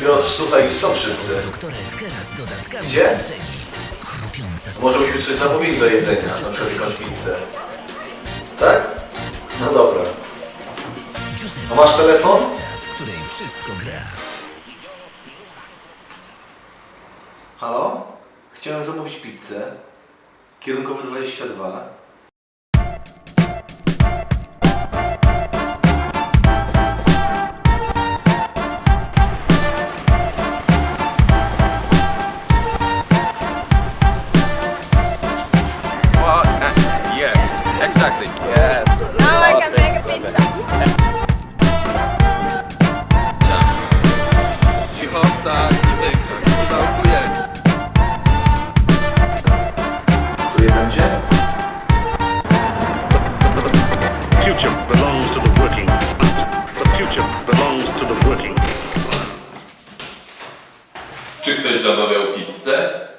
Piotr, słuchaj, są wszyscy. Gdzie? Może byśmy coś zamówili do jedzenia, na przykład jakąś pizzę. Tak? No dobra. A masz telefon? Której wszystko gra. Halo? Chciałem zamówić pizzę. Kierunkowy 22. exactly. Yes. Now I can make a pizza. Cichota i większość. Udałuję. Tu je będzie? future belongs to the working. The future belongs to the working. Czy ktoś zamawiał pizzę?